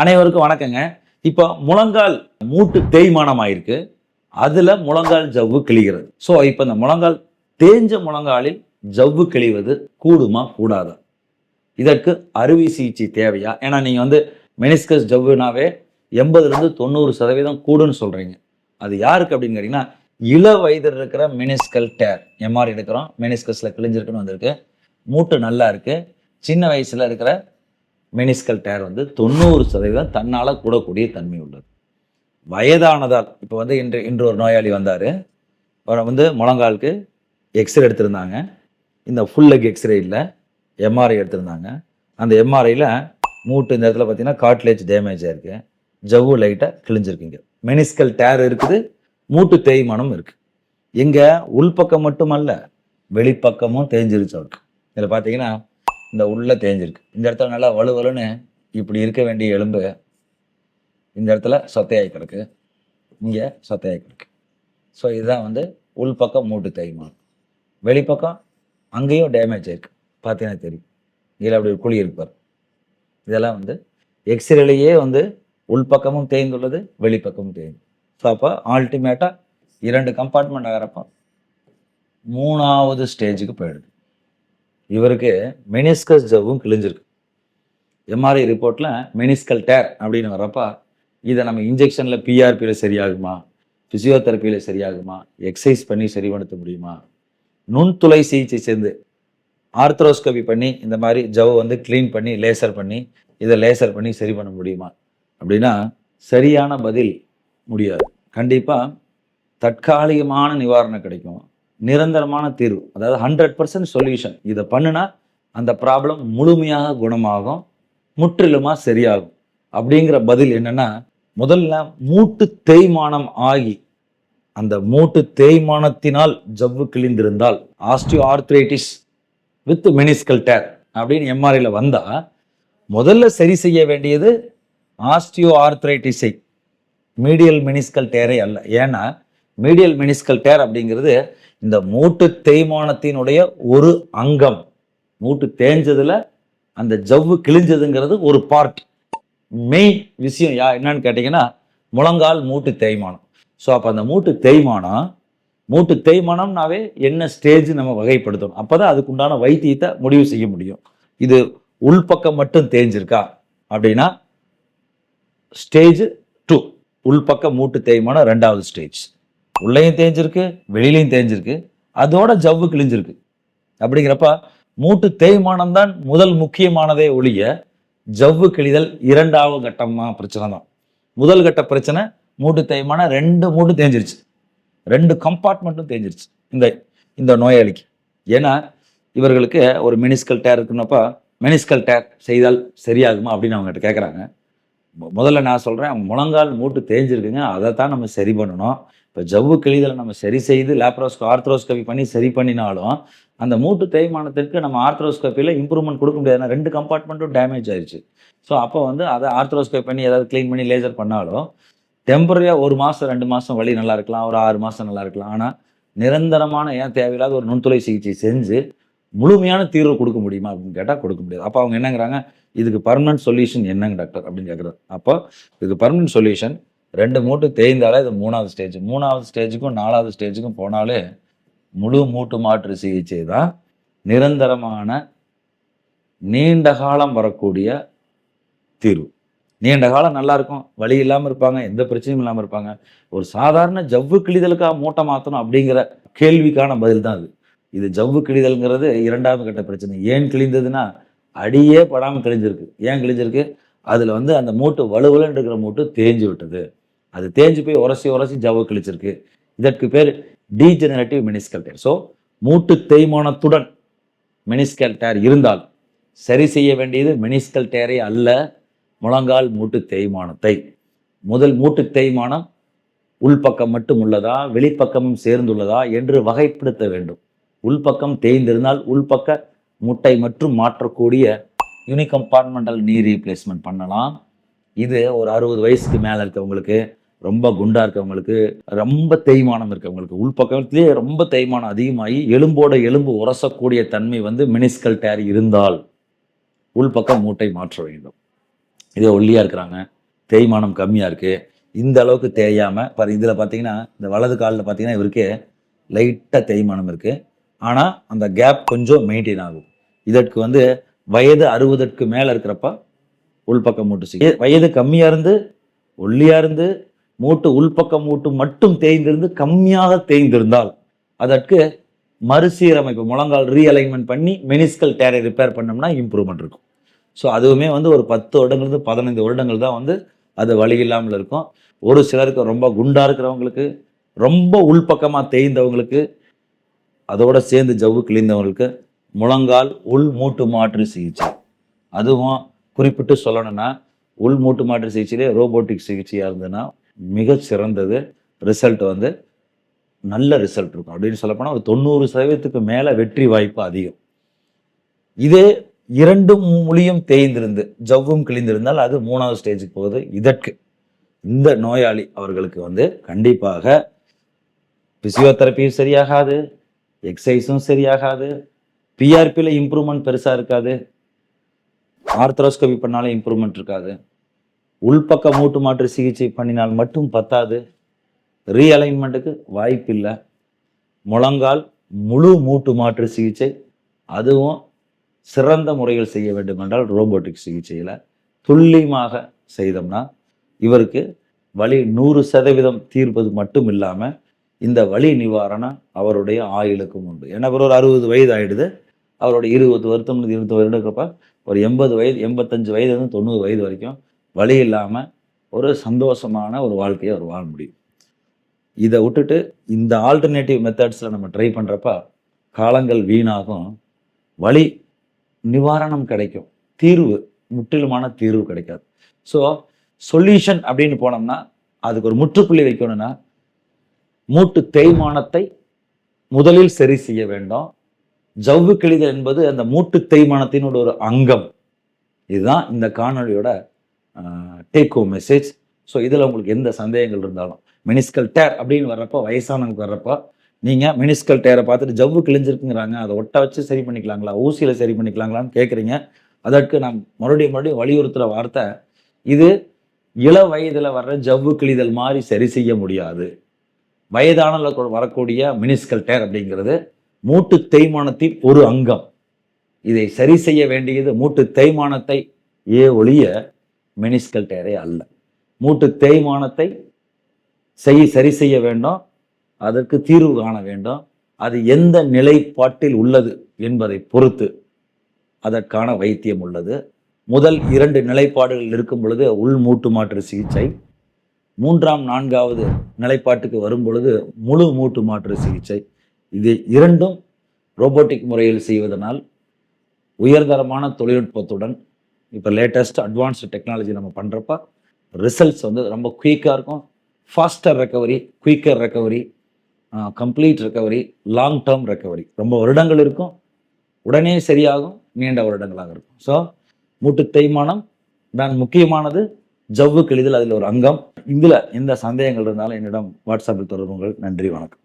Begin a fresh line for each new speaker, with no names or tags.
அனைவருக்கும் வணக்கங்க. இப்போ முழங்கால் மூட்டு தேய்மானம் ஆயிருக்கு அதில் முழங்கால் ஜவ்வு கிழிகிறது. ஸோ இப்போ இந்த முழங்கால் தேஞ்ச முழங்காலில் ஜவ்வு கிழிவது கூடுமா கூடாதா? இதற்கு அறுவை சிகிச்சை தேவையா? ஏன்னா நீங்கள் வந்து மெனிஸ்கஸ் ஜவ்வுனாவே எண்பதுலேருந்து தொண்ணூறு சதவீதம் கூடுன்னு சொல்கிறீங்க அது யாருக்கு அப்படின்னு கேட்டிங்கன்னா இள வயதில் இருக்கிற மெனிஸ்கல் டேர். எம்ஆர் எடுக்கிறோம். மெனிஸ்கஸில் கிழிஞ்சிருக்குன்னு வந்திருக்கு. மூட்டு நல்லா இருக்குது சின்ன வயசில் இருக்கிற மெனிஸ்கல் டேர் வந்து தொண்ணூறு சதவீதம் தன்னால் கூடக்கூடிய தன்மை உள்ளது. வயதானதால் இப்போ வந்து இன்று இன்று ஒரு நோயாளி வந்தார். அவர் வந்து முழங்காலுக்கு எக்ஸ்ரே எடுத்திருந்தாங்க. இந்த ஃபுல் லெக் எக்ஸ்ரே இல்லை. எம்ஆர்ஐ எடுத்திருந்தாங்க. அந்த எம்ஆர்ஐயில் மூட்டு இந்த இடத்துல பார்த்தீங்கன்னா காட்லேஜ் டேமேஜ் ஆயிருக்கு ஜவ்வு லைட்டாக கிழிஞ்சிருக்குங்க. மெனிஸ்கல் டேர் இருக்குது. மூட்டு தேய்மானம் இருக்குது எங்கே உள்பக்கம் மட்டுமல்ல வெளிப்பக்கமும் தேஞ்சிருச்சு அவருக்கு. இதில் பார்த்தீங்கன்னா இந்த உள்ளே தேஞ்சிருக்கு. இந்த இடத்துல நல்லா வலுவலுன்னு இப்படி இருக்க வேண்டிய எலும்பு இந்த இடத்துல சொத்தையாகி கிடக்கு. இங்கே சொத்தையாகி கிடக்கு. ஸோ இதுதான் வந்து உள்பக்கம் மூட்டு தேய்மானம். வெளிப்பக்கம் அங்கேயும் டேமேஜ் ஆயிருக்கு பார்த்தீங்கன்னா தெரியும். இதில் அப்படி ஒரு குழி இருப்பார் இதெல்லாம் வந்து எக்ஸ்ரேலையே வந்து உள்பக்கமும் தேய்ந்துள்ளது வெளிப்பக்கமும் தேய்ந்து. ஸோ அப்போ அல்டிமேட்டாக இரண்டு கம்பார்ட்மெண்ட் ஆகிறப்போ மூணாவது ஸ்டேஜுக்கு போயிடுது. இவருக்கு மெனிஸ்கஸ் ஜவ்வும் கிழிஞ்சிருக்கு. எம்ஆர்ஐ ரிப்போர்ட்டில் மெனிஸ்கல் டேர் அப்படின்னு வர்றப்போ இதை நம்ம இன்ஜெக்ஷனில் பிஆர்பியில் சரியாகுமா? ஃபிசியோதெரப்பியில் சரியாகுமா? எக்ஸசைஸ் பண்ணி சரிப்படுத்த முடியுமா? நுண்துளை சிகிச்சை சேர்ந்து ஆர்த்ரோஸ்கோபி பண்ணி இந்த மாதிரி ஜவ் வந்து க்ளீன் பண்ணி லேசர் பண்ணி இதை லேசர் பண்ணி சரி பண்ண முடியுமா? அப்படின்னா சரியான பதில் முடியாது. கண்டிப்பாக தற்காலிகமான நிவாரணம் கிடைக்கும். நிரந்தரமான தீர்வு அதாவது ஹண்ட்ரட் பர்சன்ட் சொல்யூஷன் இதை பண்ணுனா அந்த ப்ராப்ளம் முழுமையாக குணமாகும் முற்றிலுமாக சரியாகும். அப்படிங்கிற பதில் என்னென்னா முதல்ல மூட்டு தேய்மானம் ஆகி அந்த மூட்டு தேய்மானத்தினால் ஜவ்வு கிழிந்திருந்தால் osteoarthritis with meniscal tear அப்படின்னு எம்ஆர்ஐயில் வந்தால் முதல்ல சரி செய்ய வேண்டியது ஆஸ்டியோ ஆர்த்ரைட்டிஸை மீடியல் மெனிஸ்கல் டேரே அல்ல. ஏன்னா மீடியல் மெனிஸ்கல் டேர் அப்படிங்கிறது இந்த மூட்டு தேய்மானத்தினுடைய ஒரு அங்கம் மூட்டு தேஞ்சதுல அந்த ஜவ்வு கிழிஞ்சதுங்கிறது ஒரு பார்ட் மெயின் விஷயம் யா என்னன்னு கேட்டிங்கன்னா முழங்கால் மூட்டு தேய்மானம். ஸோ அப்போ அந்த மூட்டு தேய்மானம் மூட்டு தேய்மானம்னாவே என்ன ஸ்டேஜ் நம்ம வகைப்படுத்தணும்? அப்போ தான் அதுக்குண்டான வைத்தியத்தை முடிவு செய்ய முடியும். இது உள்பக்கம் மட்டும் தேஞ்சிருக்கா? அப்படின்னா ஸ்டேஜ் டூ உள்பக்க மூட்டு தேய்மானம் ரெண்டாவது ஸ்டேஜ் உள்ளேயும் தேஞ்சிருக்கு வெளியிலையும் தேஞ்சிருக்கு. அதோட ஜவ்வு கிழிஞ்சிருக்கு. அப்படிங்கிறப்ப மூட்டு தேய்மானம் தான் முதல் முக்கியமானதே ஒழிய ஜவ்வு கிழிதல் இரண்டாவது கட்டமாக பிரச்சனை தான். முதல் கட்ட பிரச்சனை மூட்டு தேய்மானம் ரெண்டு மூட்டு தேஞ்சிருச்சு. ரெண்டு கம்பார்ட்மெண்ட்டும் தேஞ்சிருச்சு இந்த இந்த நோயாளிக்கு. ஏன்னா இவர்களுக்கு ஒரு மினிஸ்கல் டேர் இருக்குன்னப்பா மினிஸ்கல் டேர் செய்தால் சரியாகுமா அப்படின்னு அவங்ககிட்ட கேட்குறாங்க முதல்ல நான் சொல்கிறேன் முழங்கால் மூட்டு தேஞ்சிருக்குங்க. அதை தான் நம்ம சரி பண்ணணும். இப்போ ஜவ்வு கிழிதலை நம்ம சரி செய்து லேப்ரோஸ்கோ ஆர்த்ரோஸ்கோபி பண்ணி சரி பண்ணினாலும் அந்த மூட்டு தேய்மானத்திற்கு நம்ம ஆர்த்ரோஸ்கோப்பியில் இம்ப்ரூவ்மெண்ட் கொடுக்க முடியாது. ஏன்னா ரெண்டு கம்பார்ட்மெண்ட்டும் டேமேஜ் ஆயிடுச்சு ஸோ அப்போ வந்து அதை ஆர்த்ரோஸ்கோப் பண்ணி ஏதாவது க்ளீன் பண்ணி லேசர் பண்ணாலும் டெம்பரரியாக ஒரு மாதம் ரெண்டு மாதம் வழி நல்லா இருக்கலாம். ஒரு ஆறு மாதம் நல்லா இருக்கலாம். ஆனால் நிரந்தரமான ஏன் தேவையில்லாத ஒரு நுண்துளை சிகிச்சை செஞ்சு முழுமையான தீர்வு கொடுக்க முடியுமா அப்படின்னு கேட்டால் கொடுக்க முடியாது. அப்போ அவங்க என்னங்கிறாங்க இதுக்கு பர்மனன்ட் சொல்யூஷன் என்னங்க டாக்டர் அப்படின்னு கேட்குறாரு அப்போ இதுக்கு பர்மனன்ட் சொல்யூஷன் ரெண்டு மூட்டு தேய்ந்தாலே இது மூணாவது ஸ்டேஜ் மூணாவது ஸ்டேஜுக்கும் நாலாவது ஸ்டேஜுக்கும் போனாலே முழு மூட்டு மாற்று சிகிச்சை தான் நிரந்தரமான நீண்ட காலம் வரக்கூடிய தீர்வு. நீண்ட காலம் நல்லா இருக்கும். வழி இல்லாமல் இருப்பாங்க எந்த பிரச்சனையும் இல்லாமல் இருப்பாங்க. ஒரு சாதாரண ஜவ்வு கிழிதலுக்காக மூட்டை மாற்றணும் அப்படிங்கிற கேள்விக்கான பதில் தான் அது. இது ஜவ்வு கிழிதல்ங்கிறது இரண்டாவது கட்ட பிரச்சனை. ஏன் கிழிந்ததுன்னா அடியே படாமல் கிழிஞ்சிருக்கு. ஏன் கிழிஞ்சிருக்கு? அதில் வந்து அந்த மூட்டு வலுவலுன்னு இருக்கிற மூட்டு தேஞ்சு விட்டது. அது தேஞ்சு போய் உரசி உரசி ஜவ கிழிச்சிருக்கு. இதற்கு பேர் டீஜெனரேட்டிவ் மெனிஸ்கல் டேர் ஸோ மூட்டு தேய்மானத்துடன் மெனிஸ்கல் டேர் இருந்தால் சரி செய்ய வேண்டியது மெனிஸ்கல் டேரை அல்ல முழங்கால் மூட்டு தேய்மானத்தை. முதல் மூட்டு தேய்மானம் உள்பக்கம் மட்டும் உள்ளதா வெளிப்பக்கமும் சேர்ந்துள்ளதா என்று வகைப்படுத்த வேண்டும். உள்பக்கம் தேய்ந்திருந்தால் உள்பக்க முட்டை மற்றும் மாற்றக்கூடிய யூனிகம்பார்ட்மெண்டல் நீ ரீப்ளேஸ்மெண்ட் பண்ணலாம். இது ஒரு அறுபது வயசுக்கு மேலே இருக்கவங்களுக்கு ரொம்ப குண்டா இருக்கவங்களுக்கு ரொம்ப தேய்மானம் இருக்கவங்களுக்கு உள்பக்கத்திலேயே ரொம்ப தேய்மானம் அதிகமாகி எலும்போட எலும்பு உரசக்கூடிய தன்மை வந்து மினிஸ்கல் டேர் இருந்தால் உள்பக்கம் மூட்டை மாற்ற வேண்டும். இதே ஒல்லியாக இருக்கிறாங்க தேய்மானம் கம்மியாக இருக்குது இந்த அளவுக்கு தேயாமல் இப்போ இதில் பார்த்தீங்கன்னா இந்த வலது காலில் பார்த்தீங்கன்னா இவருக்கு லைட்டாக தேய்மானம் இருக்குது ஆனால் அந்த கேப் கொஞ்சம் மெயின்டைன் ஆகும். இதற்கு வந்து வயது அறுபதுக்கு மேலே இருக்கிறப்ப உள்பக்கம் மூட்டு சிக்கி வயது கம்மியாக இருந்து ஒல்லியாக இருந்து மூட்டு உள்பக்க மூட்டு மட்டும் தேய்ந்திருந்து கம்மியாக தேய்ந்திருந்தால் அதற்கு மறுசீரமைப்பு முழங்கால் ரீஅலைன்மெண்ட் பண்ணி மெனிஸ்கல் டேரை ரிப்பேர் பண்ணோம்னா இம்ப்ரூவ்மெண்ட் இருக்கும். ஸோ அதுவுமே வந்து ஒரு பத்து வருடங்கள்ந்து பதினைந்து வருடங்கள் தான் வந்து அது வலி இல்லாமல் இருக்கும். ஒரு சிலருக்கு ரொம்ப குண்டா இருக்கிறவங்களுக்கு ரொம்ப உள்பக்கமாக தேய்ந்தவங்களுக்கு அதோட சேர்ந்து ஜவ்வு கிழிந்தவங்களுக்கு முழங்கால் உள் மூட்டு மாற்று சிகிச்சை. அதுவும் குறிப்பிட்டு சொல்லணும்னா உள் மூட்டு மாற்று சிகிச்சையிலே ரோபோட்டிக் சிகிச்சையாக இருந்ததுன்னா மிக சிறந்தது. ரிசல்ட் வந்து நல்ல ரிசல்ட் இருக்கும். அப்படின்னு சொல்லப்போனால் ஒரு தொண்ணூறு சதவீதத்துக்கு மேலே வெற்றி வாய்ப்பு அதிகம். இதே இரண்டு மொழியும் தேய்ந்திருந்து ஜவ்வும் கிழிந்திருந்தால் அது மூணாவது ஸ்டேஜுக்கு போகுது. இதற்கு இந்த நோயாளி அவர்களுக்கு வந்து கண்டிப்பாக பிசியோதெரப்பியும் சரியாகாது. எக்ஸசைஸும் சரியாகாது பிஆர்பியில் இம்ப்ரூவ்மெண்ட் பெருசாக இருக்காது. ஆர்த்ரோஸ்கோபி பண்ணாலும் இம்ப்ரூவ்மெண்ட் இருக்காது. உள்பக்க மூட்டு மாற்று சிகிச்சை பண்ணினால் மட்டும் பத்தாது. ரீஅலைன்மெண்ட்டுக்கு வாய்ப்பு இல்லை. முழங்கால் முழு மூட்டு மாற்று சிகிச்சை. அதுவும் சிறந்த முறையில் செய்ய வேண்டும் என்றால் ரோபோட்டிக் சிகிச்சையில் துல்லியமாக செய்தோம்னா இவருக்கு வலி நூறு சதவீதம் தீர்ப்பது மட்டும் இல்லாமல் இந்த வலி நிவாரணம் அவருடைய ஆயுளுக்கும் உண்டு. ஏன்னா ஒரு அறுபது வயது ஆயிடுது. அவருடைய இருபது வருத்தம் இருபது வருடக்கப்ப ஒரு எண்பது வயது எண்பத்தஞ்சு வயதுலேருந்து தொண்ணூறு வயது வரைக்கும் வழி இல்லாமல் ஒரு சந்தோஷமான ஒரு வாழ்க்கையை அவர் வாழ முடியும். இதை விட்டுட்டு இந்த ஆல்டர்னேட்டிவ் மெத்தட்ஸில் நம்ம ட்ரை பண்ணுறப்ப காலங்கள் வீணாகும். வலி நிவாரணம் கிடைக்கும். தீர்வு முற்றிலுமான தீர்வு கிடைக்காது. ஸோ சொல்யூஷன் அப்படின்னு போனோம்னா அதுக்கு ஒரு முற்றுப்புள்ளி வைக்கணும்னா மூட்டு தேய்மானத்தை முதலில் சரி செய்ய வேண்டும். ஜவ்வு கிழிதல் என்பது அந்த மூட்டு தேய்மானத்தினோட ஒரு அங்கம். இதுதான் இந்த காணொளியோட டேக் ஹோம் மெசேஜ் ஸோ இதில் உங்களுக்கு எந்த சந்தேகங்கள் இருந்தாலும் மினிஸ்கல் டேர் அப்படின்னு வர்றப்போ வயசானவங்க வர்றப்போ நீங்கள் மினிஸ்கல் டேரை பார்த்துட்டு ஜவ்வு கிழிஞ்சிருக்குங்கிறாங்க அதை ஒட்ட வச்சு சரி பண்ணிக்கலாங்களா ஊசியில் சரி பண்ணிக்கலாங்களான்னு கேட்குறீங்க அதற்கு நான் மறுபடியும் மறுபடியும் வலியுறுத்துகிற வார்த்தை இது இள வயதில் வர்ற ஜவ்வு கிழிதல் மாதிரி சரி செய்ய முடியாது. வயதான வரக்கூடிய மினிஸ்கல் டேர் அப்படிங்கிறது மூட்டு தேய்மானத்தின் ஒரு அங்கம். இதை சரி செய்ய வேண்டியது மூட்டு தேய்மானத்தை ஏ ஒழிய மெனிஸ்கல் டேரே அல்ல. மூட்டு தேய்மானத்தை செய் சரி செய்ய வேண்டும். அதற்கு தீர்வு காண வேண்டும். அது எந்த நிலைப்பாட்டில் உள்ளது என்பதை பொறுத்து அதற்கான வைத்தியம் உள்ளது. முதல் இரண்டு நிலைப்பாடுகள் இருக்கும் பொழுது உள் மூட்டு மாற்று சிகிச்சை மூன்றாம் நான்காவது நிலைப்பாட்டுக்கு வரும் பொழுது முழு மூட்டு மாற்று சிகிச்சை. இது இரண்டும் ரோபோட்டிக் முறையில் செய்வதனால் உயர்தரமான தொழில்நுட்பத்துடன் இப்போ லேட்டஸ்ட் அட்வான்ஸ்டு டெக்னாலஜி நம்ம பண்ணுறப்ப ரிசல்ட்ஸ் வந்து ரொம்ப குயிக்காக இருக்கும். Faster recovery quicker recovery complete recovery long term recovery ரொம்ப வருடங்கள் இருக்கும். உடனே சரியாகும் நீண்ட வருடங்களாக இருக்கும். ஸோ மூட்டு தேய்மானம் தான் முக்கியமானது. ஜவ்வு கெளிதல் அதில் ஒரு அங்கம். இதில் எந்த சந்தேகங்கள் இருந்தாலும் என்னிடம் வாட்ஸ்அப்பில் தொடர்புங்கள் நன்றி வணக்கம்.